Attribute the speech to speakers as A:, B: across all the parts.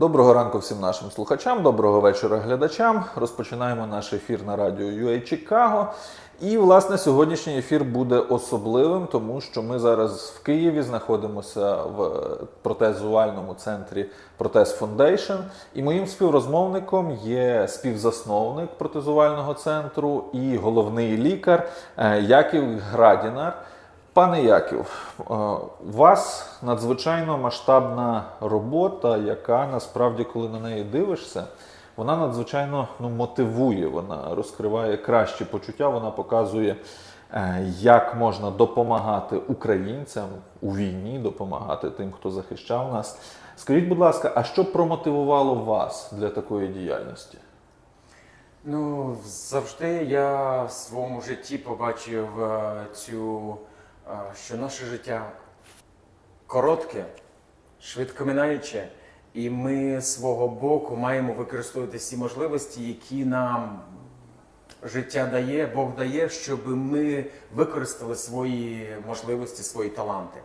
A: Доброго ранку всім нашим слухачам, доброго вечора глядачам. Розпочинаємо наш ефір на радіо UA Чикаго. І, власне, сьогоднішній ефір буде особливим, тому що ми зараз в Києві знаходимося в протезувальному центрі Протез Foundation. І моїм співрозмовником є співзасновник протезувального центру і головний лікар е, Яків Градінар. Пане Яків, е, у вас надзвичайно масштабна робота, яка насправді, коли на неї дивишся, вона надзвичайно ну, мотивує, вона розкриває кращі почуття, вона показує, е, як можна допомагати українцям у війні, допомагати тим, хто захищав нас. Скажіть, будь ласка, а що промотивувало вас для такої діяльності?
B: Ну, завжди я в своєму житті побачив е, цю, що наше життя коротке, швидко минаюче, і ми свого боку маємо використовувати всі можливості, які нам життя дає, Бог дає, щоб ми використали свої можливості, свої таланти.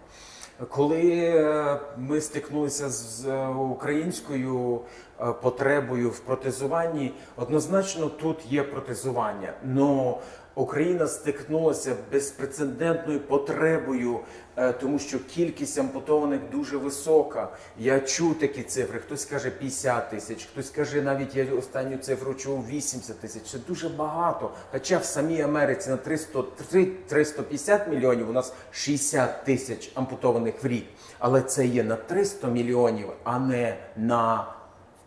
B: Коли е, ми стикнулися з е, українською е, потребою в протезуванні, однозначно тут є протезування. Но Україна стикнулася безпрецедентною потребою, е, тому що кількість ампутованих дуже висока. Я чув такі цифри. Хтось каже 50 тисяч, хтось каже навіть я останню цифру чув 80 тисяч. Це дуже багато. Хоча в самій Америці на 300, 350 мільйонів у нас 60 тисяч ампутованих в рік. Але це є на 300 мільйонів, а не на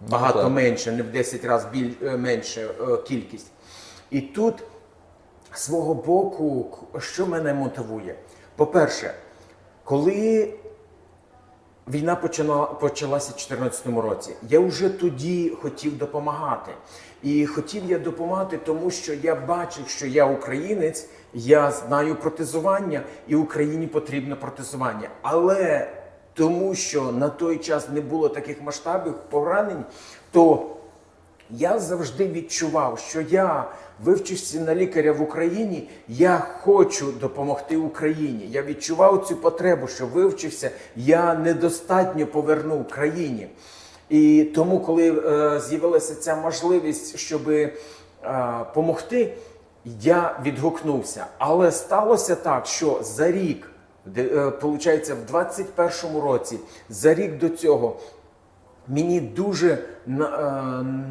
B: багато менше, не в 10 разів біль, е, менше е, кількість. І тут свого боку, що мене мотивує? По-перше, коли війна почала, почалася в 2014 році, я вже тоді хотів допомагати. І хотів я допомагати, тому що я бачив, що я українець, я знаю протезування, і Україні потрібно протезування. Але тому, що на той час не було таких масштабів поранень, то я завжди відчував, що я, вивчився на лікаря в Україні, я хочу допомогти Україні. Я відчував цю потребу, що вивчився, я недостатньо повернув країні. І тому, коли е, з'явилася ця можливість, щоб е, помогти, я відгукнувся. Але сталося так, що за рік, де, е, получається, в 21-му році, за рік до цього, Мені дуже е,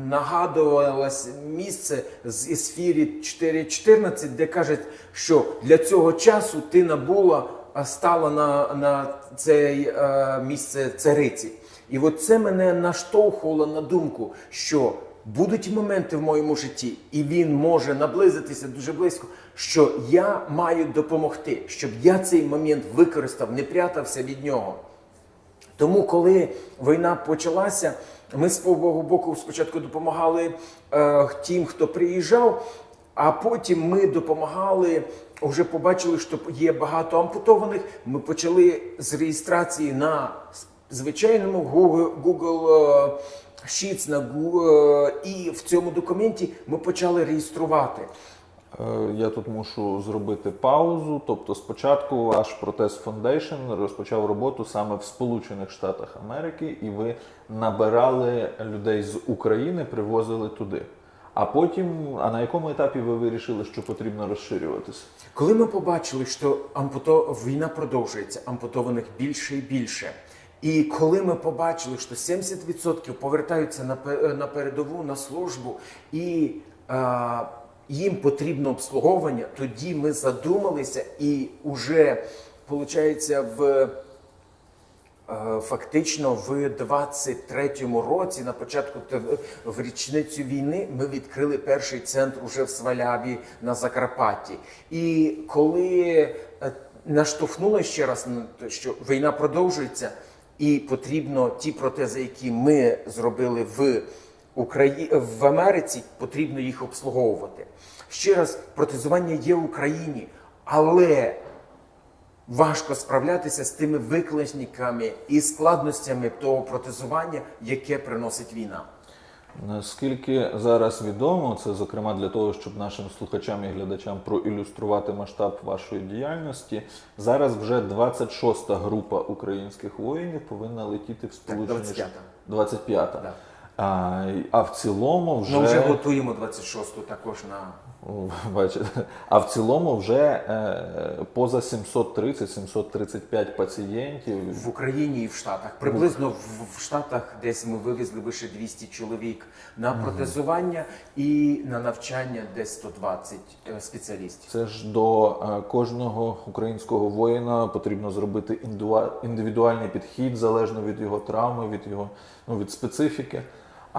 B: нагадувалось місце з ефірі 4.14, де кажуть, що для цього часу ти набула, стала на, на це е, місце цариці. І от це мене наштовхувало на думку, що будуть моменти в моєму житті, і він може наблизитися дуже близько, що я маю допомогти, щоб я цей момент використав, не прятався від нього. Тому, коли війна почалася, ми з свого боку спочатку допомагали е, тим, хто приїжджав, а потім ми допомагали, вже побачили, що є багато ампутованих. Ми почали з реєстрації на звичайному Google, Google е, Sheets, на Google, е, і в цьому документі ми почали реєструвати.
A: Е, Я тут мушу зробити паузу. Тобто, спочатку ваш Протез Foundation розпочав роботу саме в Сполучених Штатах Америки, і ви набирали людей з України, привозили туди. А потім, а на якому етапі ви вирішили, що потрібно розширюватися?
B: Коли ми побачили, що ампуто... війна продовжується, ампутованих більше і більше. І коли ми побачили, що 70% повертаються на, на передову на службу, і е, їм потрібно обслуговування, тоді ми задумалися і вже, виходить, в Е, Фактично в 23-му році, на початку в річницю війни, ми відкрили перший центр уже в Сваляві на Закарпатті. І коли е, наштовхнуло ще раз на те, що війна продовжується, і потрібно ті протези, які ми зробили в Украї... в Америці, потрібно їх обслуговувати. Ще раз, протезування є в Україні, але важко справлятися з тими викликами і складностями того протезування, яке приносить війна.
A: Наскільки зараз відомо, це зокрема для того, щоб нашим слухачам і глядачам проілюструвати масштаб вашої діяльності. Зараз вже 26-та група українських воїнів повинна летіти в Сполучені
B: 25-та.
A: 25-та.
B: Да.
A: А, а в цілому вже,
B: Ну, вже готуємо 26-ту також на
A: Бачите, а в цілому вже е, поза 730-735 пацієнтів.
B: в Україні і в Штатах. Приблизно в, в Штатах десь ми вивезли лише 200 чоловік на протезування і на навчання десь 120 е, спеціалістів.
A: Це ж до е, кожного українського воїна потрібно зробити індивідуальний підхід залежно від його травми, від його ну, від специфіки.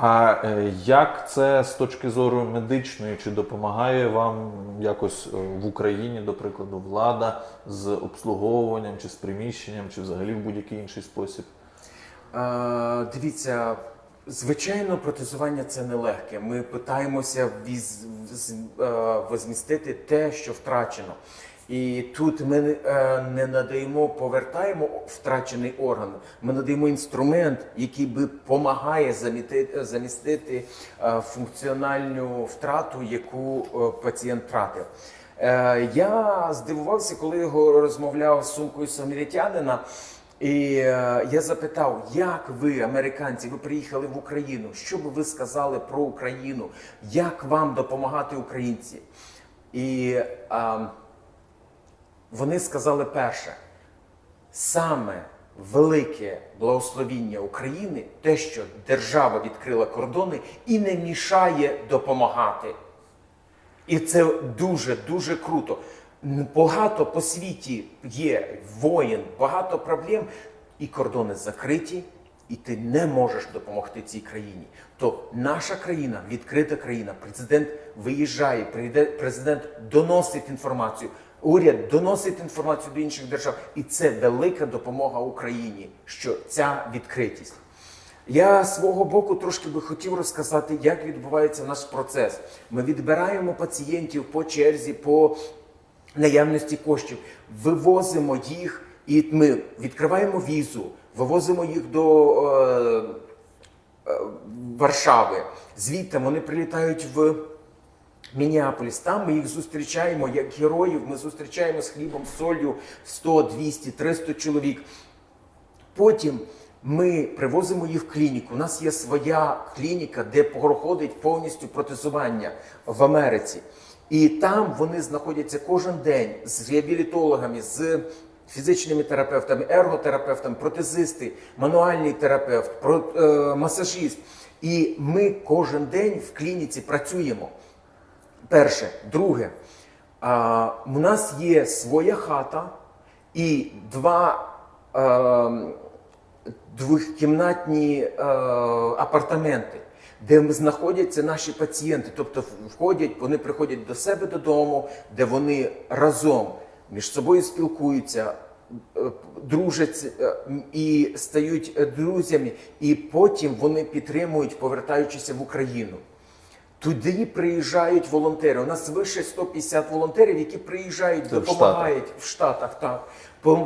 A: А е, як це з точки зору медичної, чи допомагає вам якось е, в Україні, до прикладу, влада з обслуговуванням, чи з приміщенням, чи взагалі в будь-який інший спосіб?
B: Е, дивіться, звичайно, протезування це нелегке. Ми питаємося віз, з- е, возмістити те, що втрачено. І тут ми е, не надаємо, повертаємо втрачений орган. Ми надаємо інструмент, який би допомагає замістити, замістити е, функціональну втрату, яку е, пацієнт втратив. Я здивувався, коли його розмовляв з сумкою самарітянина. І я запитав, як ви, американці, ви приїхали в Україну? Що би ви сказали про Україну? Як вам допомагати українці? І е, вони сказали перше, саме велике благословіння України, те, що держава відкрила кордони і не мішає допомагати. І це дуже дуже круто. Багато по світі є воїн, багато проблем, і кордони закриті, і ти не можеш допомогти цій країні. То наша країна, відкрита країна, президент виїжджає, президент доносить інформацію. Уряд доносить інформацію до інших держав, і це велика допомога Україні, що ця відкритість. Я свого боку трошки би хотів розказати, як відбувається наш процес. Ми відбираємо пацієнтів по черзі, по наявності коштів, вивозимо їх, і ми відкриваємо візу, вивозимо їх до е, е, Варшави. Звідти вони прилітають в Мінneаполіс. Там ми їх зустрічаємо як героїв. Ми зустрічаємо з хлібом, солью 100, 200, 300 чоловік. Потім ми привозимо їх в клініку. У нас є своя клініка, де проходить повністю протезування в Америці. І там вони знаходяться кожен день з реабілітологами, з фізичними терапевтами, ерготерапевтами, протезисти, мануальний терапевт, про, е, масажист. І ми кожен день в клініці працюємо. Перше, друге, а, у нас є своя хата і два е, двохкімнатні е, апартаменти, де знаходяться наші пацієнти. Тобто входять, вони приходять до себе додому, де вони разом між собою спілкуються. е, Дружаться е, і стають друзями, і потім вони підтримують, повертаючися в Україну. Туди приїжджають волонтери. У нас вище 150 волонтерів, які приїжджають,
A: Це в
B: допомагають в Штатах, так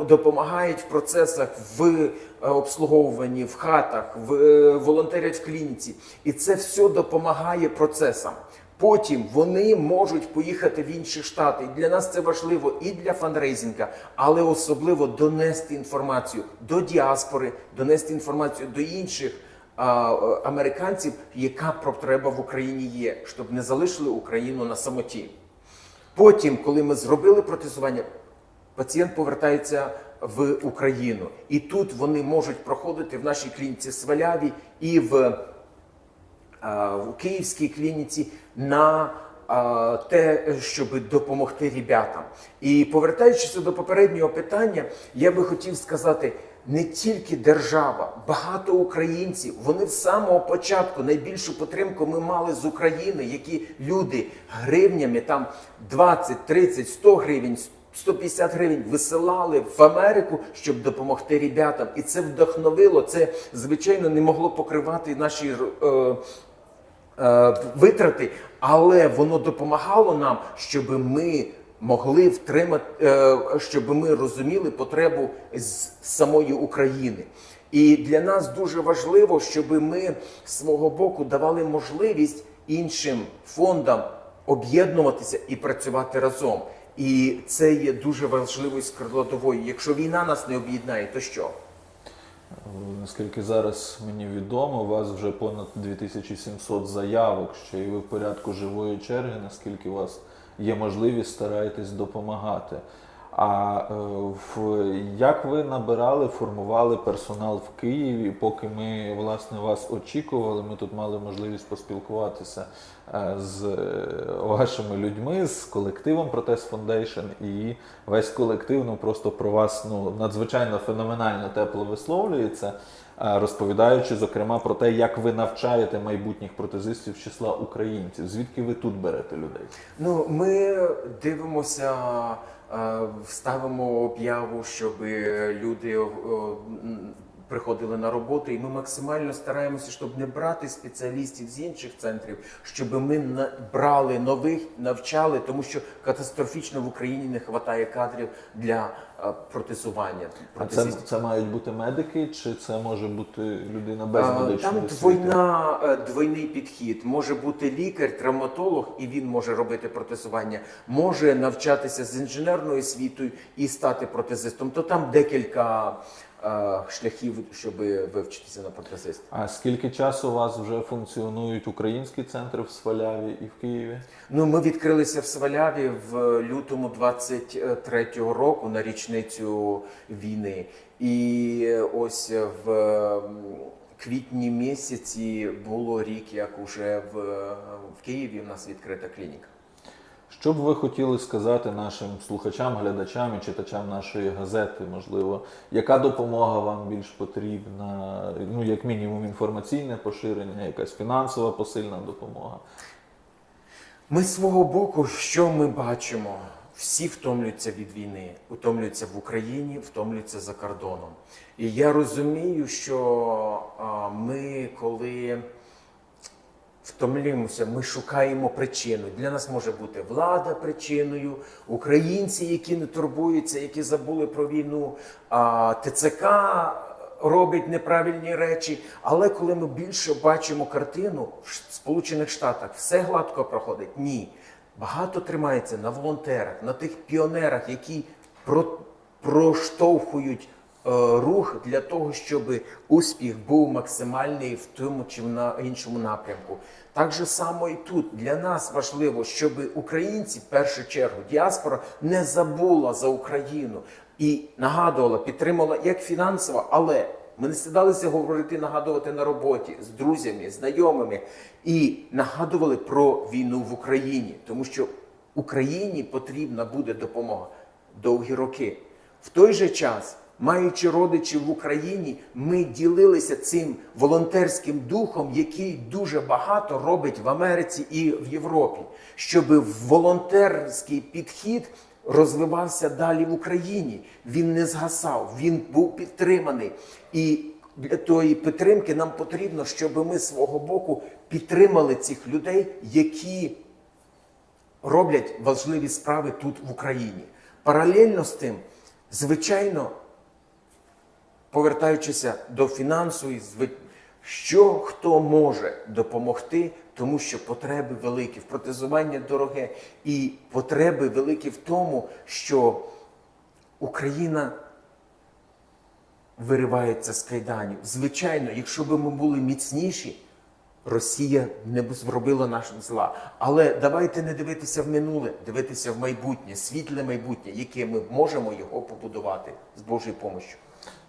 B: допомагають в процесах в е, обслуговуванні, в хатах, в е, волонтерять в клініці. І це все допомагає процесам. Потім вони можуть поїхати в інші штати. І для нас це важливо і для фандрейзінга, але особливо донести інформацію до діаспори, донести інформацію до інших американців, яка потреба в Україні є, щоб не залишили Україну на самоті. Потім, коли ми зробили протезування, пацієнт повертається в Україну. І тут вони можуть проходити в нашій клініці Сваляві і в, в Київській клініці на те, щоб допомогти ребятам. І повертаючись до попереднього питання, я би хотів сказати. Не тільки держава, багато українців. Вони з самого початку найбільшу підтримку ми мали з України, які люди гривнями там 20, 30, 100 гривень, 150 гривень висилали в Америку, щоб допомогти ребятам. І це вдохновило. Це звичайно не могло покривати наші е, е, витрати, але воно допомагало нам, щоб ми могли втримати, е, щоб ми розуміли потребу з самої України. І для нас дуже важливо, щоб ми з свого боку давали можливість іншим фондам об'єднуватися і працювати разом. І це є дуже важливою складовою. Якщо війна нас не об'єднає, то що?
A: Наскільки зараз мені відомо, у вас вже понад 2700 заявок, ще і ви в порядку живої черги, наскільки вас є можливість, стараєтесь допомагати. А е, в, як ви набирали, формували персонал в Києві, поки ми власне вас очікували, ми тут мали можливість поспілкуватися е, з е, вашими людьми, з колективом Протест Foundation, і весь колектив ну просто про вас ну надзвичайно феноменально тепло висловлюється, розповідаючи зокрема про те, як ви навчаєте майбутніх протезистів числа українців. Звідки ви тут берете людей?
B: Ну, ми дивимося, е, ставимо об'яву, щоб люди е, приходили на роботу, і ми максимально стараємося, щоб не брати спеціалістів з інших центрів, щоб ми брали нових, навчали, тому що катастрофічно в Україні не вистачає кадрів для е, протезування.
A: А це, це мають бути медики, чи це може бути людина без
B: А,
A: медичної
B: Там
A: освіти?
B: двойна, е, двойний підхід. Може бути лікар, травматолог, і він може робити протезування, може навчатися з інженерною освітою і стати протезистом. То там декілька е, шляхів, щоб вивчитися на протезиста.
A: А скільки часу у вас вже функціонують українські центри в Сваляві і в Києві?
B: Ну, ми відкрилися в Сваляві в лютому 23-го року на річницю війни. І ось в квітні місяці було рік, як уже в, в Києві у нас відкрита клініка.
A: Що б ви хотіли сказати нашим слухачам, глядачам і читачам нашої газети? Можливо, яка допомога вам більш потрібна? Ну, як мінімум, інформаційне поширення, якась фінансова посильна допомога.
B: Ми з свого боку, що ми бачимо? Всі втомлюються від війни, втомлюються в Україні, втомлюються за кордоном. І я розумію, що ми, коли втомлюємося, ми шукаємо причину. Для нас може бути влада причиною, українці, які не турбуються, які забули про війну, ТЦК робить неправильні речі. Але коли ми більше бачимо картину в Сполучених Штатах, все гладко проходить. Ні. Багато тримається на волонтерах, на тих піонерах, які про, проштовхують е, рух для того, щоб успіх був максимальний в тому чи на іншому напрямку. Так же само і тут для нас важливо, щоб українці, в першу чергу, діаспора не забула за Україну і нагадувала, підтримала як фінансово, але ми не стидалися говорити, нагадувати на роботі з друзями, знайомими і нагадували про війну в Україні, тому що Україні потрібна буде допомога довгі роки. В той же час, маючи родичів в Україні, ми ділилися цим волонтерським духом, який дуже багато робить в Америці і в Європі, щоб волонтерський підхід розвивався далі в Україні. Він не згасав, він був підтриманий. І для тої підтримки нам потрібно, щоб ми свого боку підтримали цих людей, які роблять важливі справи тут в Україні. Паралельно з тим, звичайно, повертаючися до фінансу, і що хто може допомогти, тому що потреби великі, в протезування дороге, і потреби великі в тому, що Україна виривається з кайданів. Звичайно, якщо б ми були міцніші, Росія не б зробила наш зла. Але давайте не дивитися в минуле, дивитися в майбутнє, світле майбутнє, яке ми можемо його побудувати з Божою допомогою.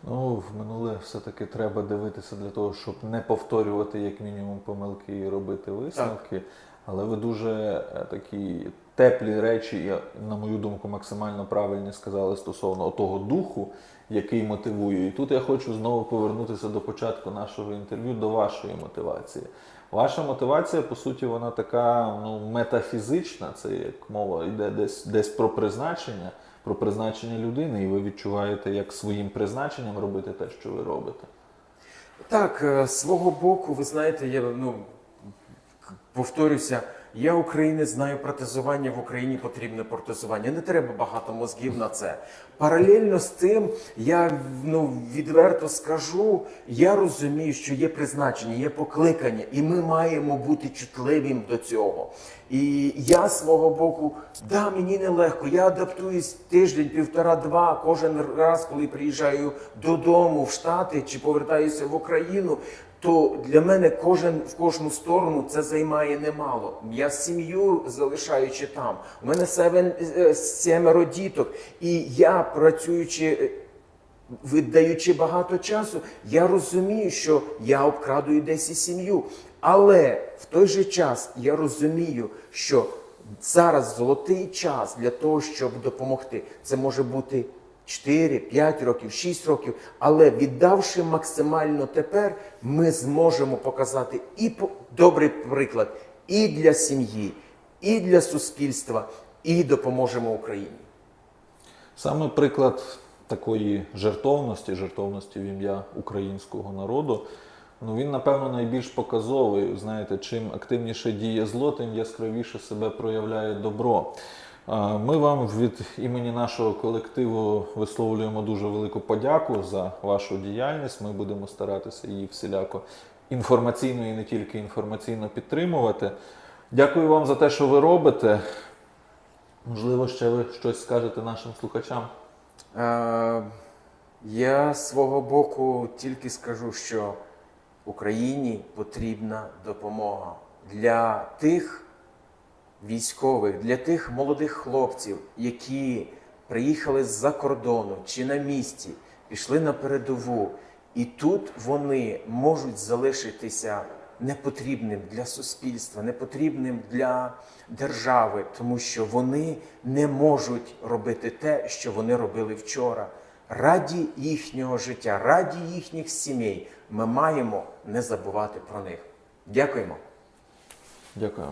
A: Ну, в минуле все-таки треба дивитися для того, щоб не повторювати як мінімум помилки і робити висновки. Але ви дуже е, такі теплі речі, і, на мою думку, максимально правильні сказали стосовно того духу, який мотивує. І тут я хочу знову повернутися до початку нашого інтерв'ю, до вашої мотивації. Ваша мотивація, по суті, вона така ну, метафізична, це як мова йде десь, десь про призначення, про призначення людини, і ви відчуваєте, як своїм призначенням робити те, що ви робите.
B: Так, е, з свого боку, ви знаєте, я ну повторюся, Я українець, знаю протезування в Україні потрібне протезування. Не треба багато мозгів на це. Паралельно з тим, я ну відверто скажу, я розумію, що є призначення, є покликання, і ми маємо бути чутливим до цього. І я свого боку, да, мені нелегко. Я адаптуюсь тиждень, півтора-два, кожен раз, коли приїжджаю додому в Штати чи повертаюся в Україну. То для мене кожен в кожну сторону це займає немало. Я сім'ю залишаючи там. У мене севен е, діток, і я працюючи. е, Віддаючи багато часу, я розумію, що я обкрадую десь і сім'ю. Але в той же час я розумію, що зараз золотий час для того, щоб допомогти. Це може бути 4, 5 років, 6 років. Але віддавши максимально тепер, ми зможемо показати і добрий приклад і для сім'ї, і для суспільства, і допоможемо Україні.
A: Саме приклад такої жертовності, жертовності в ім'я українського народу. Ну він, напевно, найбільш показовий. Знаєте, чим активніше діє зло, тим яскравіше себе проявляє добро. Ми вам від імені нашого колективу висловлюємо дуже велику подяку за вашу діяльність. Ми будемо старатися її всіляко інформаційно і не тільки інформаційно підтримувати. Дякую вам за те, що ви робите. Можливо, ще ви щось скажете нашим слухачам.
B: Е, Я свого боку тільки скажу, що Україні потрібна допомога для тих військових, для тих молодих хлопців, які приїхали з-за кордону чи на місці, пішли на передову, і тут вони можуть залишитися непотрібним для суспільства, непотрібним для держави, тому що вони не можуть робити те, що вони робили вчора. Раді їхнього життя, раді їхніх сімей, ми маємо не забувати про них. Дякуємо.
A: Дякую.